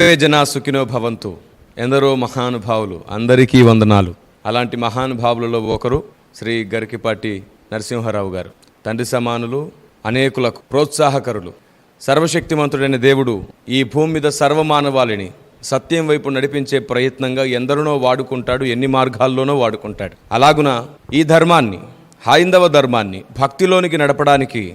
జనా సుఖినో భవంతు. ఎందరో మహానుభావులు అందరికీ వందనాలు. అలాంటి మహానుభావులలో ఒకరు శ్రీ గరికిపాటి నరసింహారావు గారు. తండ్రి సమానులు అనేకులకు ప్రోత్సాహకరులు. సర్వశక్తిమంతుడైన దేవుడు ఈ భూమి మీద సర్వమానవాళిని సత్యం వైపు నడిపించే ప్రయత్నంగా ఎందరినో వాడుకుంటాడు ఎన్ని మార్గాల్లోనో వాడుకుంటాడు. అలాగున ఈ ధర్మాన్ని హైందవ ధర్మాన్ని భక్తిలోనికి నడపడానికి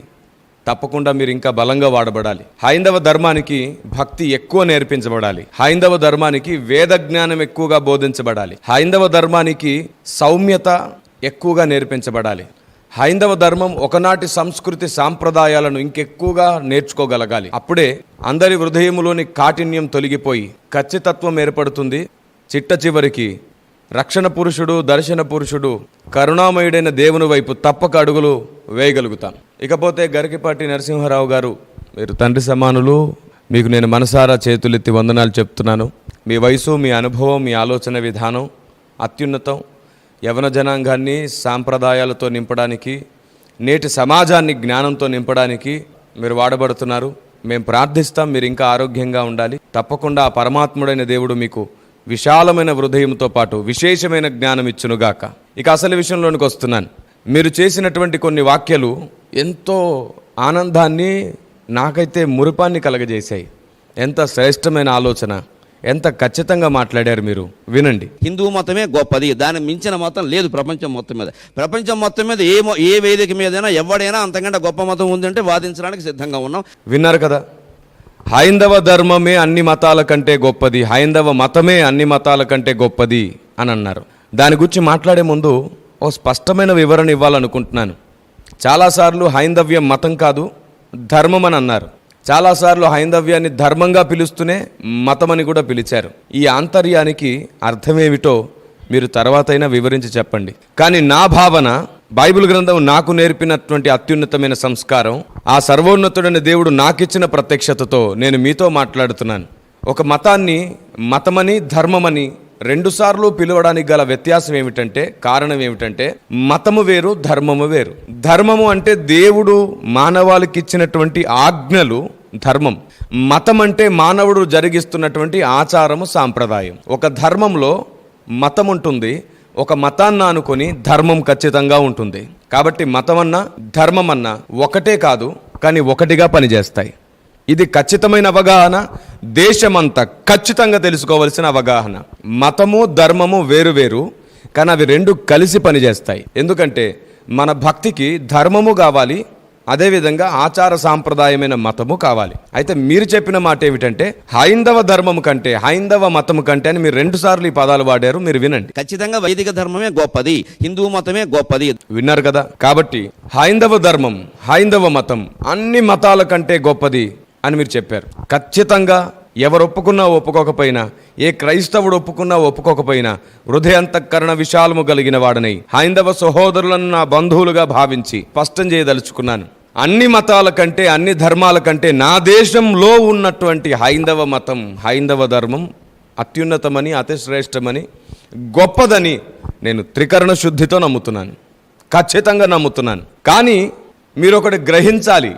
తప్పకుండా మీరు ఇంకా బలంగా వాడబడాలి. హైందవ ధర్మానికి భక్తి ఎక్కువ నేర్పించబడాలి. హైందవ ధర్మానికి వేద జ్ఞానం ఎక్కువగా బోధించబడాలి. హైందవ ధర్మానికి సౌమ్యత ఎక్కువగా నేర్పించబడాలి. హైందవ ధర్మం ఒకనాటి సంస్కృతి సాంప్రదాయాలను ఇంకెక్కువగా నేర్చుకోగలగాలి. అప్పుడే అందరి హృదయములోని కాఠిన్యం తొలగిపోయి ఖచ్చితత్వం ఏర్పడుతుంది. చిట్ట చివరికి రక్షణ పురుషుడు దర్శన పురుషుడు కరుణామయుడైన దేవుని వైపు తప్పక అడుగులు వేయగలుగుతాను. ఇకపోతే గరికిపాటి నరసింహారావు గారు మీరు తండ్రి సమానులు మీకు నేను మనసారా చేతులెత్తి వందనాలు చెప్తున్నాను. మీ వయసు మీ అనుభవం మీ ఆలోచన విధానం అత్యున్నతం. యవన జనాంగాన్ని సాంప్రదాయాలతో నింపడానికి నేటి సమాజాన్ని జ్ఞానంతో నింపడానికి మీరు వాడబడుతున్నారు. మేము ప్రార్థిస్తాం మీరు ఇంకా ఆరోగ్యంగా ఉండాలి. తప్పకుండా ఆ పరమాత్ముడైన దేవుడు మీకు విశాలమైన హృదయంతో పాటు విశేషమైన జ్ఞానం ఇచ్చునుగాక. ఇక అసలు విషయంలోనికి వస్తున్నాను. మీరు చేసినటువంటి కొన్ని వాక్యాలు ఎంతో ఆనందాన్ని నాకైతే మురిపాన్ని కలగజేశాయి. ఎంత శ్రేష్టమైన ఆలోచన ఎంత ఖచ్చితంగా మాట్లాడారు మీరు. వినండి. హిందూ మతమే గొప్పది దాన్ని మించిన మతం లేదు ప్రపంచం మొత్తం మీద. ప్రపంచం మొత్తం మీద ఏ ఏ వేదిక మీదైనా ఎవడైనా అంతకంటే గొప్ప మతం ఉందంటే వాదించడానికి సిద్ధంగా ఉన్నాం. విన్నారు కదా? హైందవ ధర్మమే అన్ని మతాల కంటే గొప్పది హైందవ మతమే అన్ని మతాల కంటే గొప్పది అని అన్నారు. దాని గురించి మాట్లాడే ముందు ఓ స్పష్టమైన వివరణ ఇవ్వాలనుకుంటున్నాను. చాలాసార్లు హైందవ్యం మతం కాదు ధర్మం అని అన్నారు. చాలాసార్లు హైందవ్యాన్ని ధర్మంగా పిలుస్తూనే మతమని కూడా పిలిచారు. ఈ ఆంతర్యానికి అర్థమేమిటో మీరు తర్వాతైనా వివరించి చెప్పండి. కానీ నా భావన బైబిల్ గ్రంథం నాకు నేర్పినటువంటి అత్యున్నతమైన సంస్కారం ఆ సర్వోన్నతుడైన దేవుడు నాకిచ్చిన ప్రత్యక్షతతో నేను మీతో మాట్లాడుతున్నాను. ఒక మతాన్ని మతమని ధర్మమని రెండుసార్లు పిలవడానికి గల వ్యత్యాసం ఏమిటంటే కారణం ఏమిటంటే మతము వేరు ధర్మము వేరు. ధర్మము అంటే దేవుడు మానవాళికి ఇచ్చినటువంటి ఆజ్ఞలు ధర్మం. మతం అంటే మానవుడు జరిగిస్తున్నటువంటి ఆచారము సాంప్రదాయం. ఒక ధర్మంలో మతం ఉంటుంది ఒక మతాన్ని అనుకొని ధర్మం ఖచ్చితంగా ఉంటుంది. కాబట్టి మతమన్నా ధర్మమన్నా ఒకటే కాదు కానీ ఒకటిగా పనిచేస్తాయి. ఇది ఖచ్చితమైన అవగాహన దేశమంతా ఖచ్చితంగా తెలుసుకోవలసిన అవగాహన. మతము ధర్మము వేరు వేరు కానీ అవి రెండు కలిసి పనిచేస్తాయి. ఎందుకంటే మన భక్తికి ధర్మము కావాలి అదేవిధంగా ఆచార సాంప్రదాయమైన మతము కావాలి. అయితే మీరు చెప్పిన మాట ఏమిటంటే హైందవ ధర్మము కంటే హైందవ మతము కంటే అని మీరు రెండు సార్లు ఈ పదాలు వాడారు మీరు వినండి. ఖచ్చితంగా వైదిక ధర్మమే గొప్పది హిందూ మతమే గొప్పది. విన్నారు కదా? కాబట్టి హైందవ ధర్మం హైందవ మతం అన్ని మతాల కంటే గొప్పది అని మీరు చెప్పారు. ఖచ్చితంగా ఎవరు ఒప్పుకున్నా ఒప్పుకోకపోయినా ఏ క్రైస్తవుడు ఒప్పుకున్నా ఒప్పుకోకపోయినా హృదయంతఃకరణ విశాలము కలిగిన వాడనై హైందవ సహోదరులను నా బంధువులుగా భావించి స్పష్టం చేయదలుచుకున్నాను. అన్ని మతాల కంటే అన్ని ధర్మాల కంటే నా దేశంలో ఉన్నటువంటి హైందవ మతం హైందవ ధర్మం అత్యున్నతమని అతి శ్రేష్టమని గొప్పదని నేను త్రికరణ శుద్ధితో నమ్ముతున్నాను. ఖచ్చితంగా నమ్ముతున్నాను. కానీ మీరు ఒకటి గ్రహించాలి.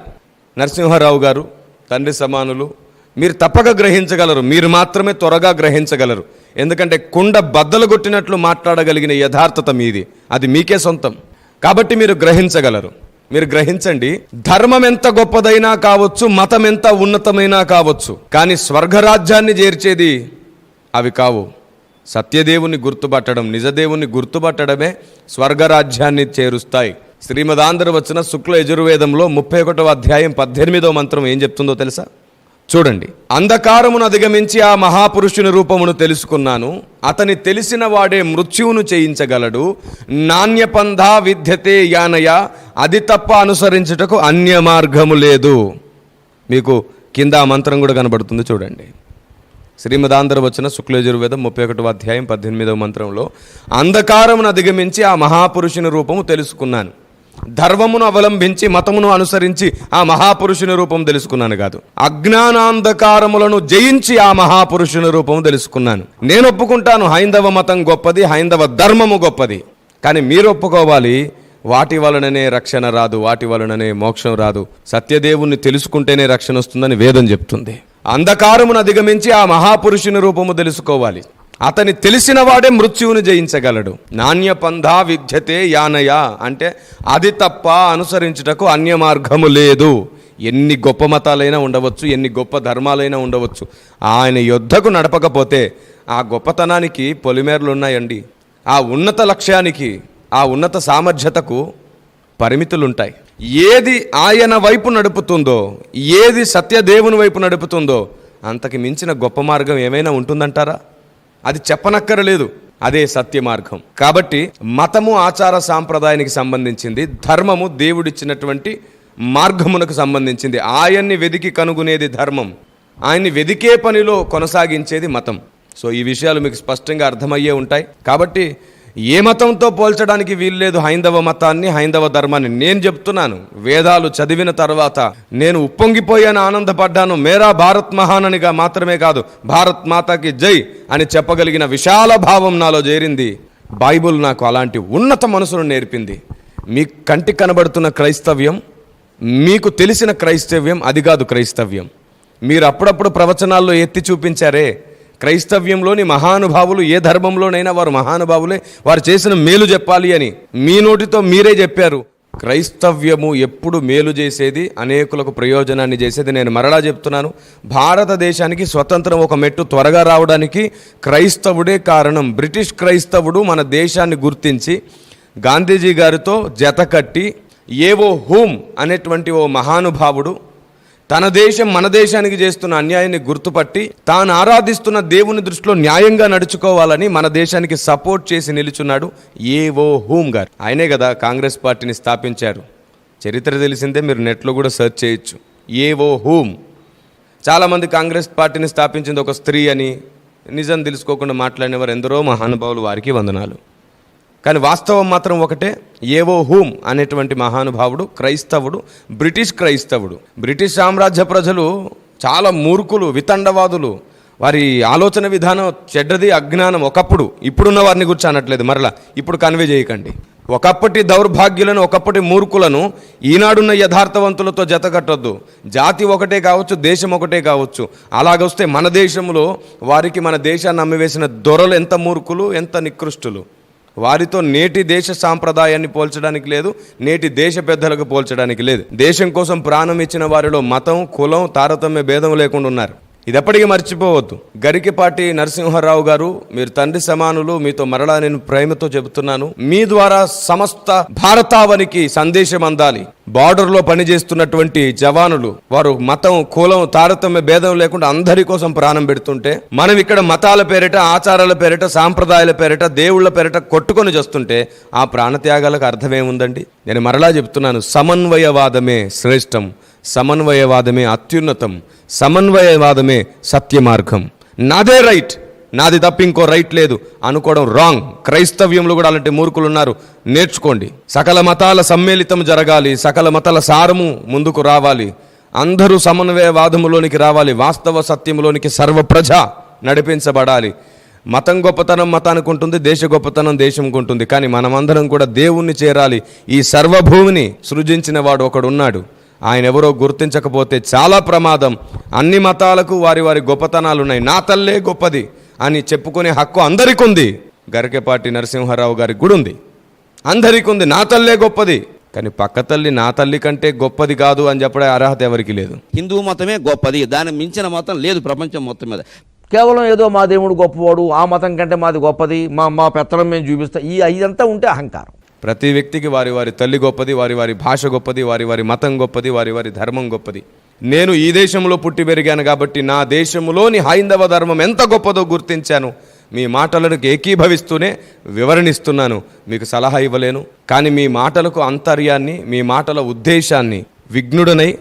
నరసింహారావు గారు తండ్రి సమానులు మీరు తప్పక గ్రహించగలరు. మీరు మాత్రమే త్వరగా గ్రహించగలరు. ఎందుకంటే కుండ బద్దలు కొట్టినట్లు మాట్లాడగలిగిన యథార్థత మీది. అది మీకే సొంతం. కాబట్టి మీరు గ్రహించగలరు. మీరు గ్రహించండి. ధర్మం ఎంత గొప్పదైనా కావచ్చు మతం ఎంత ఉన్నతమైనా కావచ్చు. కానీ స్వర్గరాజ్యాన్ని చేర్చేది అవి కావు. సత్యదేవుని గుర్తుపట్టడం నిజదేవుని గుర్తుపట్టడమే స్వర్గరాజ్యాన్ని చేరుస్తాయి. శ్రీమదాంధ్ర వచ్చిన శుక్ల యజుర్వేదంలో ముప్పై ఒకటో అధ్యాయం పద్దెనిమిదో మంత్రం ఏం చెప్తుందో తెలుసా? చూడండి. అంధకారమును అధిగమించి ఆ మహాపురుషుని రూపమును తెలుసుకున్నాను. అతని తెలిసిన వాడే మృత్యువును చేయించగలడు. నాణ్యపంధ విద్యతే యానయ అది తప్ప అనుసరించుటకు అన్య మార్గము లేదు. మీకు కింద ఆ మంత్రం కూడా కనబడుతుంది చూడండి. శ్రీమదాంధ్ర వచ్చిన శుక్లయజుర్వేదం ముప్పై ఒకటో అధ్యాయం పద్దెనిమిదవ మంత్రంలో అంధకారమును అధిగమించి ఆ మహాపురుషుని రూపము తెలుసుకున్నాను. ధర్మమును అవలంబించి మతమును అనుసరించి ఆ మహాపురుషుని రూపం తెలుసుకున్నాను కాదు. అజ్ఞానాంధకారములను జయించి ఆ మహాపురుషుని రూపము తెలుసుకున్నాను. నేను ఒప్పుకుంటాను హైందవ మతం గొప్పది హైందవ ధర్మము గొప్పది. కానీ మీరు ఒప్పుకోవాలి వాటి వలననే రక్షణ రాదు వాటి వలననే మోక్షం రాదు. సత్యదేవుణ్ణి తెలుసుకుంటేనే రక్షణ వస్తుందని వేదం చెప్తుంది. అంధకారమును అధిగమించి ఆ మహాపురుషుని రూపము తెలుసుకోవాలి. అతని తెలిసిన వాడే మృత్యువును జయించగలడు. నాణ్య పంధా విద్యతే యానయ. అంటే అది తప్ప అనుసరించుటకు అన్య మార్గము లేదు. ఎన్ని గొప్ప మతాలైనా ఉండవచ్చు ఎన్ని గొప్ప ధర్మాలైనా ఉండవచ్చు. ఆయన యుద్ధకు నడపకపోతే ఆ గొప్పతనానికి పొలిమేరలు ఉన్నాయండి ఆ ఉన్నత లక్ష్యానికి ఆ ఉన్నత సామర్థ్యతకు పరిమితులుంటాయి. ఏది ఆయన వైపు నడుపుతుందో ఏది సత్యదేవుని వైపు నడుపుతుందో అంతకు మించిన గొప్ప మార్గం ఏమైనా ఉంటుందంటారా? అది చెప్పనక్కరలేదు. అదే సత్య మార్గం కాబట్టి మతము ఆచార సాంప్రదాయానికి సంబంధించింది ధర్మము దేవుడిచ్చినటువంటి మార్గమునకు సంబంధించింది. ఆయన్ని వెదికి కనుగొనేది ధర్మం. ఆయన్ని వెదికే పనిలో కొనసాగించేది మతం. సో ఈ విషయాలు మీకు స్పష్టంగా అర్థమయ్యే ఉంటాయి. కాబట్టి ఏ మతంతో పోల్చడానికి వీల్లేదు హైందవ మతాన్ని హైందవ ధర్మాన్ని? నేను చెప్తున్నాను. వేదాలు చదివిన తర్వాత నేను ఉప్పొంగిపోయాను ఆనందపడ్డాను. మేరా భారత్ మహాననిగా మాత్రమే కాదు భారత్ మాతాకి జై అని చెప్పగలిగిన విశాల భావం నాలో చేరింది. బైబుల్ నాకు అలాంటి ఉన్నత మనసును నేర్పింది. మీ కంటికి కనబడుతున్న క్రైస్తవ్యం మీకు తెలిసిన క్రైస్తవ్యం అది కాదు క్రైస్తవ్యం. మీరు అప్పుడప్పుడు ప్రవచనాల్లో ఎత్తి చూపించారే క్రైస్తవ్యంలోని మహానుభావులు ఏ ధర్మంలోనైనా వారు మహానుభావులే. వారు చేసిన మేలు చెప్పాలి అని. మీ నోటితో మీరే చెప్పారు. క్రైస్తవ్యము ఎప్పుడు మేలు చేసేది అనేకులకు ప్రయోజనాన్ని చేసేది నేను మరలా చెప్తున్నాను. భారతదేశానికి స్వతంత్రం ఒక మెట్టు త్వరగా రావడానికి క్రైస్తవుడే కారణం. బ్రిటిష్ క్రైస్తవుడు మన దేశాన్ని గుర్తించి గాంధీజీ గారితో జతకట్టి ఏవో హూమ్ అనేటువంటి ఓ మహానుభావుడు తన దేశం మన దేశానికి చేస్తున్న అన్యాయాన్ని గుర్తుపట్టి తాను ఆరాధిస్తున్న దేవుని దృష్టిలో న్యాయంగా నడుచుకోవాలని మన దేశానికి సపోర్ట్ చేసి నిలుచున్నాడు ఏవో హూమ్ గారు ఆయనే కదా కాంగ్రెస్ పార్టీని స్థాపించారు. చరిత్ర తెలిసిందే మీరు నెట్లో కూడా సెర్చ్ చేయొచ్చు. ఏవో హూమ్. చాలామంది కాంగ్రెస్ పార్టీని స్థాపించింది ఒక స్త్రీ అని నిజం తెలుసుకోకుండా మాట్లాడినవారు ఎందరో మహానుభావులు వారికి వందనాలు. కానీ వాస్తవం మాత్రం ఒకటే. ఏవో హూమ్ అనేటువంటి మహానుభావుడు క్రైస్తవుడు బ్రిటిష్ క్రైస్తవుడు. బ్రిటిష్ సామ్రాజ్య ప్రజలు చాలా మూర్ఖులు వితండవాదులు. వారి ఆలోచన విధానం చెడ్డది అజ్ఞానం ఒకప్పుడు. ఇప్పుడున్న వారిని గురించి అనట్లేదు మరలా ఇప్పుడు కన్వే చేయకండి. ఒకప్పటి దౌర్భాగ్యులను ఒకప్పటి మూర్ఖులను ఈనాడున్న యథార్థవంతులతో జతకట్టొద్దు జాతి ఒకటే కావచ్చు దేశం ఒకటే కావచ్చు. అలాగొస్తే మన దేశంలో వారికి మన దేశాన్ని అమ్మివేసిన దొరలు ఎంత మూర్ఖులు ఎంత నికృష్టులు? వారితో నేటి దేశ సాంప్రదాయాన్ని పోల్చడానికి లేదు నేటి దేశ పెద్దలకు పోల్చడానికి లేదు. దేశం కోసం ప్రాణం ఇచ్చిన వారిలో మతం కులం తారతమ్య భేదం లేకుండా ఉన్నారు. ఇది ఎప్పటికీ మర్చిపోవద్దు గరికిపాటి నరసింహారావు గారు మీరు తండ్రి సమానులు మీతో మరలా నేను ప్రేమతో చెబుతున్నాను. మీ ద్వారా సమస్త భారతావనికి సందేశం అందాలి. బార్డర్లో పనిచేస్తున్నటువంటి జవానులు వారు మతం కులం తారతమ్య భేదం లేకుండా అందరి కోసం ప్రాణం పెడుతుంటే మనం ఇక్కడ మతాల పేరిట ఆచారాల పేరిట సాంప్రదాయాల పేరిట దేవుళ్ళ పేరిట కొట్టుకొని చేస్తుంటే ఆ ప్రాణత్యాగాలకు అర్థమేముందండి? నేను మరలా చెప్తున్నాను సమన్వయవాదమే శ్రేష్టం. సమన్వయవాదమే అత్యున్నతం సమన్వయవాదమే సత్య మార్గం నాదే రైట్ నాది తప్ప ఇంకో రైట్ లేదు. అనుకోవడం రాంగ్ క్రైస్తవ్యంలో కూడా అలాంటి మూర్ఖులు ఉన్నారు నేర్చుకోండి. సకల మతాల సమ్మేళితం జరగాలి. సకల మతాల సారము ముందుకు రావాలి. అందరూ సమన్వయవాదములోనికి రావాలి. వాస్తవ సత్యములోనికి సర్వ ప్రజ నడిపించబడాలి. మతం గొప్పతనం మతానికి ఉంటుంది దేశ గొప్పతనం దేశంకు ఉంటుంది. కానీ మనమందరం కూడా దేవుణ్ణి చేరాలి. ఈ సర్వభూమిని సృజించిన వాడు ఒకడున్నాడు. ఆయన ఎవరో గుర్తించకపోతే చాలా ప్రమాదం. అన్ని మతాలకు వారి వారి గొప్పతనాలు ఉన్నాయి నా తల్లే గొప్పది అని చెప్పుకునే హక్కు అందరికీ ఉంది గరికెపాటి నరసింహారావు గారికి కూడా ఉంది అందరికీ ఉంది నా తల్లే గొప్పది. కానీ పక్క తల్లి నా తల్లి కంటే గొప్పది కాదు అని చెప్పడే అర్హత ఎవరికి లేదు. హిందూ మతమే గొప్పది. దాన్ని మించిన మతం లేదు ప్రపంచం మొత్తం మీద. కేవలం ఏదో మా దేవుడు గొప్పవాడు ఆ మతం కంటే మాది గొప్పది మా మా పెత్తనం మేము చూపిస్తాం. ఈ ఇదంతా ఉంటే అహంకారం. ప్రతి వ్యక్తికి వారి వారి తల్లి గొప్పది వారి వారి భాష గొప్పది వారి వారి మతం గొప్పది వారి వారి ధర్మం గొప్పది. నేను ఈ దేశంలో పుట్టి పెరిగాను కాబట్టి నా దేశంలోని హైందవ ధర్మం ఎంత గొప్పదో గుర్తించాను. మీ మాటలను ఏకీభవిస్తూనే వివరణిస్తున్నాను. మీకు సలహా ఇవ్వలేను. కానీ మీ మాటలకు అంతర్యాన్ని మీ మాటల ఉద్దేశాన్ని విఘ్నుడనై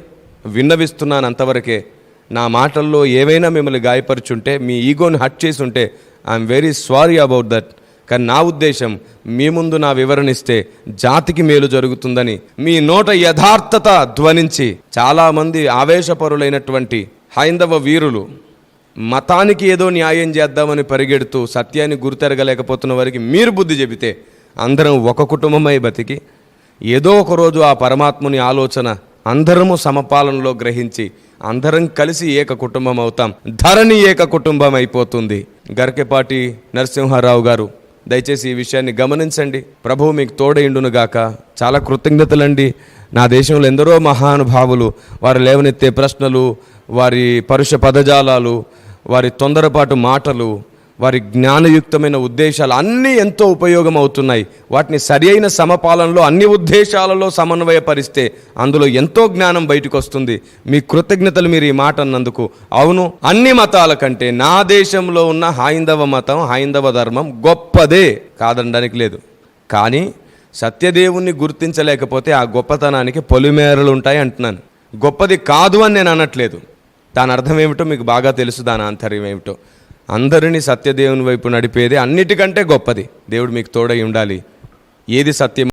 విన్నవిస్తున్నాను అంతవరకే. నా మాటల్లో ఏవైనా మిమ్మల్ని గాయపరుచుంటే మీ ఈగోని హట్ చేసి ఉంటే I'm very sorry about that కానీ నా ఉద్దేశం మీ ముందు నా వివరణిస్తే జాతికి మేలు జరుగుతుందని మీ నోట యథార్థత ధ్వనించి చాలామంది ఆవేశపరులైనటువంటి హైందవ వీరులు మతానికి ఏదో న్యాయం చేద్దామని పరిగెడుతూ సత్యాన్ని గుర్తెరగలేకపోతున్న వారికి మీరు బుద్ధి చెబితే అందరం ఒక కుటుంబమై బతికి ఏదో ఒక రోజు ఆ పరమాత్ముని ఆలోచన అందరము సమపాలనలో గ్రహించి అందరం కలిసి ఏక కుటుంబం అవుతాం ధరణి ఏక కుటుంబం అయిపోతుంది గరికెపాటి నరసింహారావు గారు దయచేసి ఈ విషయాన్ని గమనించండి. ప్రభువు మీకు తోడైండును గాక చాలా కృతజ్ఞతలండి. నా దేశంలో ఎందరో మహానుభావులు వారు లేవనెత్తే ప్రశ్నలు వారి పరుష పదజాలాలు వారి తొందరపాటు మాటలు వారి జ్ఞానయుక్తమైన ఉద్దేశాలు అన్నీ ఎంతో ఉపయోగం అవుతున్నాయి వాటిని సరి అయిన సమపాలనలో అన్ని ఉద్దేశాలలో సమన్వయపరిస్తే అందులో ఎంతో జ్ఞానం బయటకు వస్తుంది మీ కృతజ్ఞతలు మీరు ఈ మాట అన్నందుకు. అవును అన్ని మతాల కంటే నా దేశంలో ఉన్న హైందవ మతం హైందవ ధర్మం గొప్పదే కాదనడానికి లేదు. కానీ సత్యదేవుణ్ణి గుర్తించలేకపోతే ఆ గొప్పతనానికి పొలిమేరలు ఉంటాయి అంటున్నాను. గొప్పది కాదు అని నేను అనట్లేదు. దాని అర్థం ఏమిటో మీకు బాగా తెలుసు దాని ఆంతర్యం ఏమిటో. అందరినీ సత్యదేవుని వైపు నడిపేది అన్నిటికంటే గొప్పది. దేవుడు మీకు తోడై ఉండాలి. ఏది సత్యం